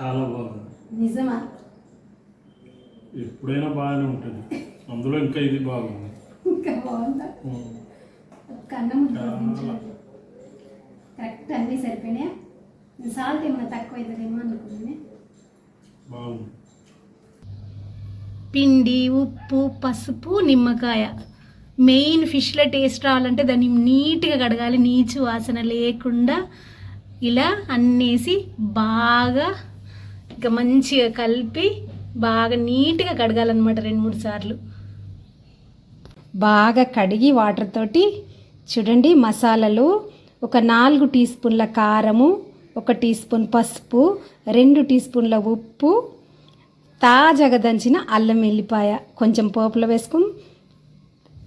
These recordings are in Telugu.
చాలా బాగుంది. నిజమా? ఎప్పుడైనా బాగానే ఉంటుంది. అందులో ఇంకా ఇది బాగుంది. ఇంకా బాగుందా. కరెక్ట్ అన్నీ సరిపోయినాయా? సాల్ట్ ఏమైనా తక్కువ అవుతుందేమో అనుకున్నాను. బాగుంది. పిండి ఉప్పు పసుపు నిమ్మకాయ. మెయిన్ ఫిష్లో టేస్ట్ రావాలంటే దాన్ని నీట్గా కడగాలి. నీచు వాసన లేకుండా ఇలా అన్నేసి బాగా ఇక మంచిగా కలిపి బాగా నీట్గా కడగాలన్నమాట రెండు మూడు సార్లు. బాగా కడిగి వాటర్ తోటి చూడండి మసాలాలు. ఒక నాలుగు టీ స్పూన్ల కారము ఒక టీ స్పూన్ పసుపు రెండు టీ స్పూన్ల ఉప్పు తాజాగా దంచిన అల్లం వెల్లిపాయ. కొంచెం పోపులో వేసుకుం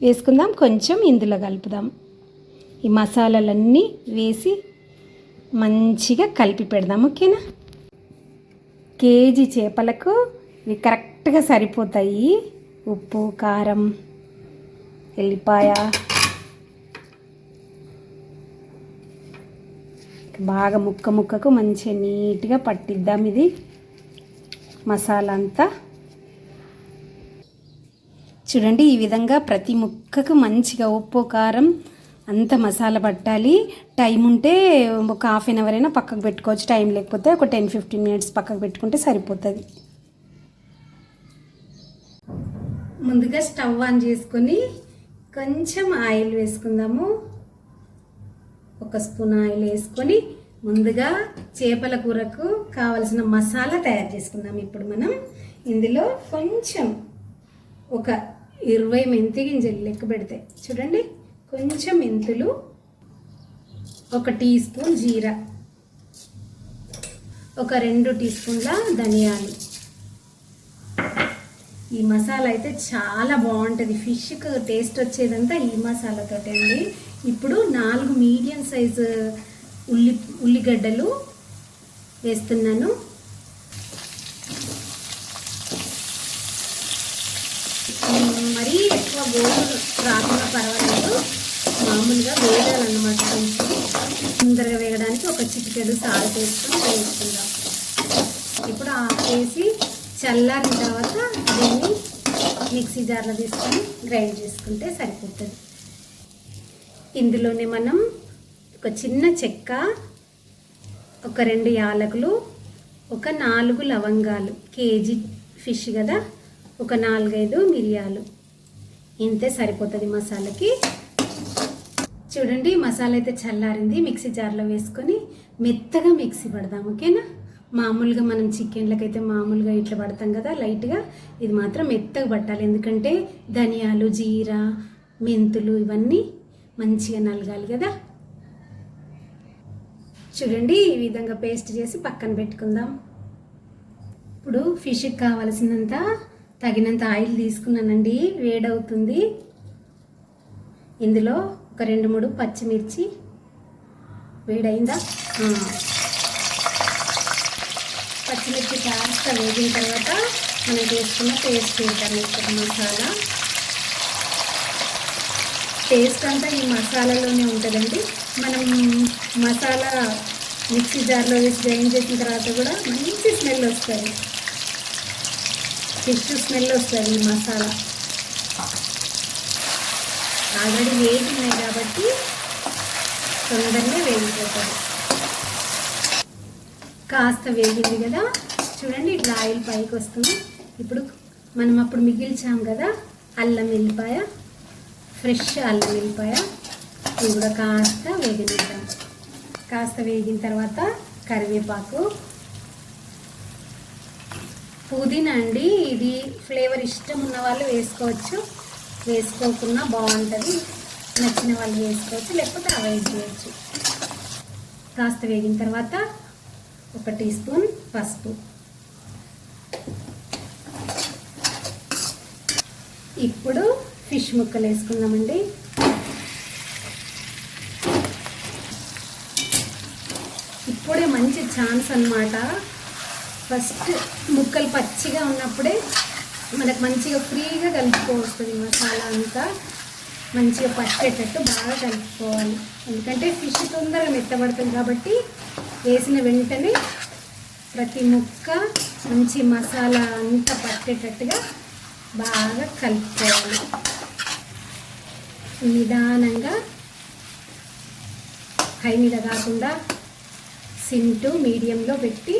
వేసుకుందాం కొంచెం ఇందులో కలుపుదాం. ఈ మసాలాలన్నీ వేసి మంచిగా కలిపి పెడదాం ఓకేనా? కేజీ చేపలకు ఇవి కరెక్ట్గా సరిపోతాయి. ఉప్పు కారం ఎల్లిపాయ. బాగా ముక్క ముక్కకు మంచిగా నీట్గా పట్టిద్దాం ఇది. మసాలా అంతా చూడండి ఈ విధంగా ప్రతి ముక్కకు మంచిగా ఉప్పు కారం అంత మసాలా పట్టాలి. టైం ఉంటే ఒక హాఫ్ అన్ అవర్ అయినా పక్కకు పెట్టుకోవచ్చు. టైం లేకపోతే ఒక టెన్ ఫిఫ్టీన్ మినిట్స్ పక్కకు పెట్టుకుంటే సరిపోతుంది. ముందుగా స్టవ్ ఆన్ చేసుకొని కొంచెం ఆయిల్ వేసుకుందాము. ఒక స్పూన్ ఆయిల్ వేసుకొని ముందుగా చేపల కూరకు కావలసిన మసాలా తయారు చేసుకుందాం. ఇప్పుడు మనం ఇందులో కొంచెం ఒక ఇరవై మెంతి గింజలు లెక్క పెడితే. చూడండి. కొంచెం మెంతులు ఒక టీ స్పూన్ జీరా ఒక రెండు టీ స్పూన్ల ధనియాలు. ఈ మసాలా అయితే చాలా బాగుంటుంది. ఫిష్కి టేస్ట్ వచ్చేదంతా ఈ మసాలాతోటే అండి. ఇప్పుడు నాలుగు మీడియం సైజు ఉల్లి ఉల్లిగడ్డలు వేస్తున్నాను. మరీ ఎక్కువ గోధుమ రాకుండా పర్వాలేదు. మామూలుగా వేయాలన్నమాట తొందరగా వేయడానికి ఒక చిటికెడు సాల్ట్ వేసుకొని వేసుకుందాం ఇప్పుడు ఆఫ్ చేసి చల్లారిన తర్వాత దీన్ని మిక్సీ జార్లో తీసుకొని గ్రైండ్ చేసుకుంటే సరిపోతుంది. ఇందులోనే మనం ఒక చిన్న చెక్క ఒక రెండు యాలకులు ఒక నాలుగు లవంగాలు కేజీ ఫిష్ కదా ఒక నాలుగైదు మిరియాలు. ఇంతే సరిపోతుంది మసాలాకి. చూడండి మసాలా అయితే చల్లారింది. మిక్సీ జార్లో వేసుకొని మెత్తగా మిక్సీ పడదాం ఓకేనా? మామూలుగా మనం చికెన్లకి అయితే మామూలుగా ఇట్లా పడతాం కదా లైట్గా. ఇది మాత్రం మెత్తగా పట్టాలి. ఎందుకంటే ధనియాలు జీరా మెంతులు ఇవన్నీ మంచిగా నలగాలి కదా. చూడండి ఈ విధంగా పేస్ట్ చేసి పక్కన పెట్టుకుందాం. ఇప్పుడు ఫిష్కి కావలసినంత తగినంత ఆయిల్ తీసుకున్నానండి. వేడవుతుంది. ఇందులో ఒక రెండు మూడు పచ్చిమిర్చి. వేడైందా? పచ్చిమిర్చి కాస్త వేగిన తర్వాత మనం చేసుకున్న పేస్ట్ ఇక్కడ మసాలా. టేస్ట్ అంతా ఈ మసాలాలోనే ఉంటుందండి. మనం మసాలా మిక్సీ జార్లో వేసి గ్రైండ్ చేసిన తర్వాత కూడా మంచి స్మెల్ వస్తుంది. ఫిష్ స్మెల్ వస్తుంది ఈ మసాలా. ఆల్రెడీ వేగి ఉన్నాయి కాబట్టి తొందరగా వేగిపోతుంది కాస్త వేగింది కదా? చూడండి ఇట్లా ఆయిల్ పైకి వస్తుంది. ఇప్పుడు మనం అప్పుడు మిగిల్చాం కదా అల్లం వెల్లిపాయ ఫ్రెష్ అల్లం వెల్లిపాయ ఇవి కూడా కాస్త వేగనిద్దాం. కాస్త వేగిన తర్వాత కరివేపాకు. పుదీనా అండి ఇది ఫ్లేవర్ ఇష్టం ఉన్న వాళ్ళు వేసుకోవచ్చు. వేసుకోకుండా బాగుంటుంది. నచ్చిన వాళ్ళు వేసుకోవచ్చు లేకపోతే అవాయిడ్ చేయొచ్చు. కాస్త వేగిన తర్వాత ఒక టీ స్పూన్ పసుపు. ఇప్పుడు ఫిష్ ముక్కలు వేసుకుందామండి. ఇప్పుడే మంచి ఛాన్స్ అనమాట ఫస్ట్ ముక్కలు పచ్చిగా ఉన్నప్పుడే మనకు మంచిగా ఫ్రీగా కలుపుకోవస్తుంది మసాలా అంతా. మంచిగా పట్టేటట్టు బాగా కలుపుకోవాలి. ఎందుకంటే ఫిష్ తొందరగా మెత్తబడుతుంది కాబట్టి వేసిన వెంటనే ప్రతి ముక్క మంచి మసాలా అంతా పట్టేటట్టుగా బాగా కలుపుకోవాలి. నిదానంగా హై మీద కాకుండా సింటు మీడియంలో పెట్టి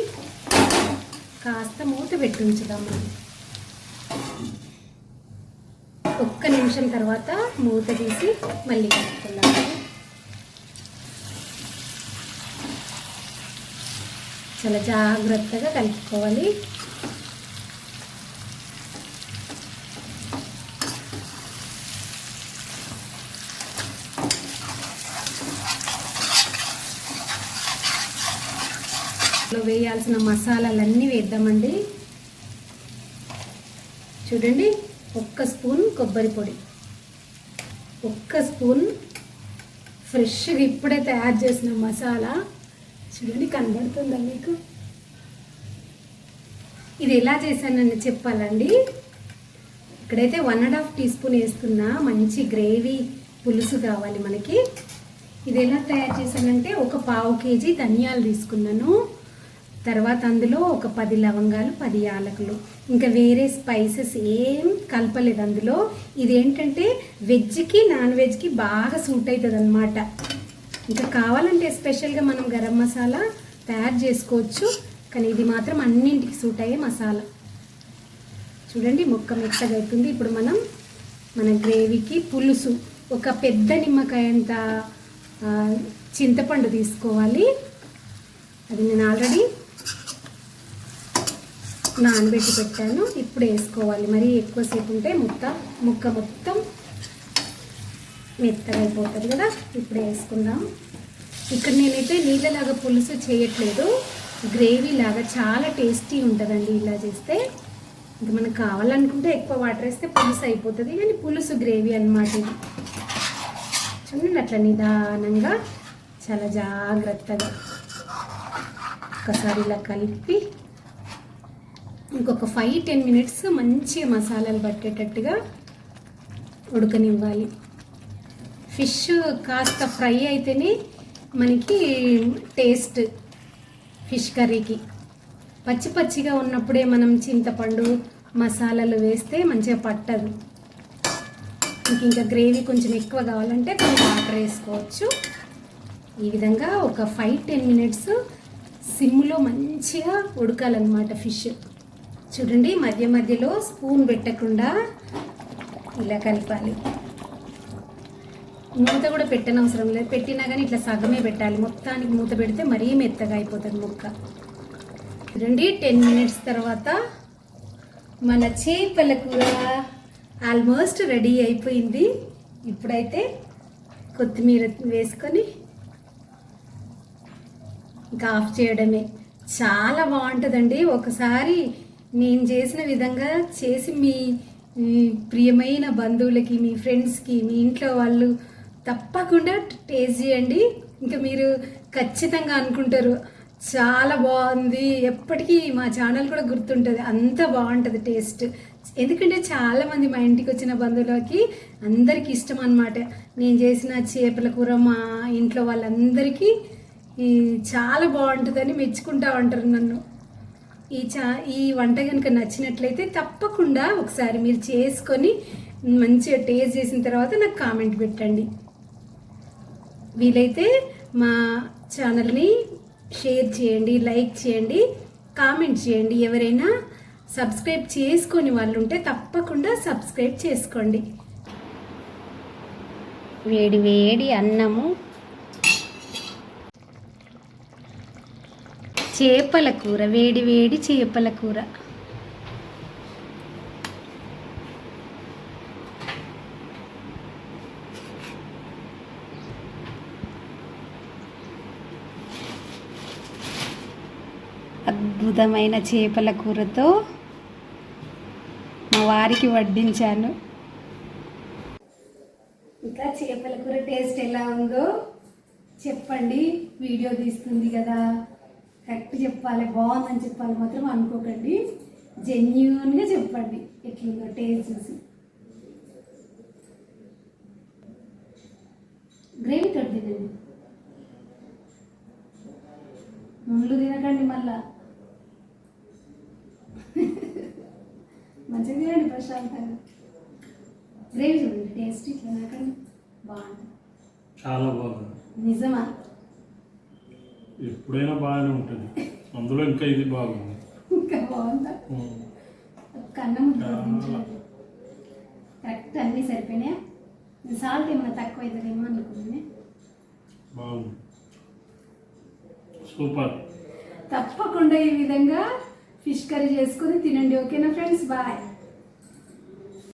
కాస్త మూత పెట్టి ఉంచుదాం మనం. ఒక్క నిమిషం తర్వాత మూత తీసి మళ్ళీ కలుపుకుందాం. చాలా జాగ్రత్తగా కలుపుకోవాలి. వేయాల్సిన మసాలాలన్నీ వేద్దామండి. చూడండి ఒక్క స్పూన్ కొబ్బరి పొడి. ఒక్క స్పూన్ ఫ్రెష్గా ఇప్పుడే తయారు చేసిన మసాలా. చూడండి కనబడుతుందా మీకు? ఇది ఎలా చేశానని చెప్పాలండి. ఇక్కడైతే one and half teaspoon వేస్తున్నా. మంచి గ్రేవీ పులుసు కావాలి మనకి. ఇది ఎలా తయారు చేశానంటే ఒక పావు కేజీ ధనియాలు తీసుకున్నాను. తర్వాత అందులో ఒక పది లవంగాలు పది యాలకులు. ఇంకా వేరే స్పైసెస్ ఏం కలపలేదు అందులో. ఇదేంటంటే వెజ్కి నాన్ వెజ్కి బాగా సూట్ అవుతుంది అనమాట ఇంకా కావాలంటే స్పెషల్గా మనం గరం మసాలా తయారు చేసుకోవచ్చు. కానీ ఇది మాత్రం అన్నింటికి సూట్ అయ్యే మసాలా. చూడండి మొక్క మెత్తగా అవుతుంది ఇప్పుడు మనం మన గ్రేవీకి పులుసు. ఒక పెద్ద నిమ్మకాయ అంత చింతపండు తీసుకోవాలి. అది నేను ఆల్రెడీ నానబెట్టి పెట్టాను ఇప్పుడు వేసుకోవాలి. మరి ఎక్కువసేపు ఉంటే ముక్క ముక్క మొత్తం మెత్తగా అయిపోతుంది కదా ఇప్పుడు వేసుకుందాం. ఇక్కడ నేనైతే నీళ్ళలాగా పులుసు చేయట్లేదు. గ్రేవీ లాగా చాలా టేస్టీ ఉంటుందండి ఇలా చేస్తే. ఇంకా మనకు కావాలనుకుంటే ఎక్కువ వాటర్ వేస్తే పులుసు అయిపోతుంది. కానీ పులుసు గ్రేవీ అన్నమాట ఇది. చూడండి అట్లా నిదానంగా చాలా జాగ్రత్తగా ఒకసారి ఇలా కలిపి ఇంకొక ఫైవ్ టెన్ మినిట్స్ మంచిగా మసాలాలు పట్టేటట్టుగా ఉడకనివ్వాలి. ఫిష్ కాస్త ఫ్రై అయితేనే మనకి టేస్ట్ ఫిష్ కర్రీకి పచ్చి పచ్చిగా ఉన్నప్పుడే మనం చింతపండు మసాలాలు వేస్తే మంచిగా పట్టదు. మీకు ఇంకా గ్రేవీ కొంచెం ఎక్కువ కావాలంటే కొంచెం వాటర్ వేసుకోవచ్చు. ఈ విధంగా ఒక ఫైవ్ టెన్ మినిట్స్ సిమ్లో మంచిగా ఉడకాలన్నమాట ఫిష్ చూడండి మధ్య మధ్యలో స్పూన్ పెట్టకుండా ఇలా కలపాలి. మూత కూడా పెట్టనవసరం లేదు. పెట్టినా కానీ ఇట్లా సగమే పెట్టాలి. మొత్తానికి మూత పెడితే మరీ మెత్తగా అయిపోతుంది ముక్క. చూడండి టెన్ మినిట్స్ తర్వాత మన చేపల కూర ఆల్మోస్ట్ రెడీ అయిపోయింది. ఇప్పుడైతే కొత్తిమీర వేసుకొని ఇంకా ఆఫ్ చేయడమే. చాలా బాగుంటుందండి. ఒకసారి నేను చేసిన విధంగా చేసి మీ ప్రియమైన బంధువులకి మీ ఫ్రెండ్స్కి మీ ఇంట్లో వాళ్ళు తప్పకుండా టేస్ట్ చేయండి. ఇంకా మీరు ఖచ్చితంగా అనుకుంటారు చాలా బాగుంది. ఎప్పటికీ మా ఛానల్ కూడా గుర్తుంటుంది అంత బాగుంటుంది టేస్ట్. ఎందుకంటే చాలామంది మా ఇంటికి వచ్చిన బంధువులకి అందరికీ ఇష్టం అన్నమాట. నేను చేసిన చేపల కూర మా ఇంట్లో వాళ్ళందరికీ చాలా బాగుంటుందని మెచ్చుకుంటా ఉంటారు నన్ను. ఈ చా ఈ వంట కనుక నచ్చినట్లయితే తప్పకుండా ఒకసారి మీరు చేసుకొని మంచిగా టేస్ట్ చేసిన తర్వాత నాకు కామెంట్ పెట్టండి. వీలైతే మా ఛానల్ని షేర్ చేయండి లైక్ చేయండి కామెంట్ చేయండి. ఎవరైనా సబ్స్క్రైబ్ చేసుకొని వాళ్ళు ఉంటే తప్పకుండా సబ్స్క్రైబ్ చేసుకోండి. వేడి వేడి అన్నము చేపల కూర వేడి వేడి చేపల కూర. అద్భుతమైన చేపల కూరతో మా వారికి వడ్డించాను. ఇంకా చేపల కూర టేస్ట్ ఎలా ఉందో చెప్పండి. వీడియో తీస్తుంది కదా. కరెక్ట్ చెప్పాలి బాగుందని చెప్పాలి మాత్రం అనుకోకండి. జెన్యున్గా చెప్పండి ఎట్లుందో టేస్ట్ చూసి. గ్రేవీ తోటి తినండి. ముందు తినకండి మళ్ళా. మంచిగా తినండి ప్రశాంతంగా. గ్రేవీ చూడండి టేస్ట్ ఇట్లా నాకండి బాగుంటుంది. చాలా బాగుంది. నిజమా? ఎప్పుడైనా బాగానే ఉంటుంది. అందులో ఇంకా ఇది బాగుంది. ఇంకా బాగుందా? వడ్డించలేదు. కరెక్ట్ అన్నీ సరిపోయినాయా? సాల్ట్ ఏమైనా తక్కువ అవుతుందేమో అనుకున్నానే బాగుంది. సూపర్. తప్పకుండా ఈ విధంగా ఫిష్ కర్రీ చేసుకొని తినండి. ఓకేనా ఫ్రెండ్స్? బాయ్.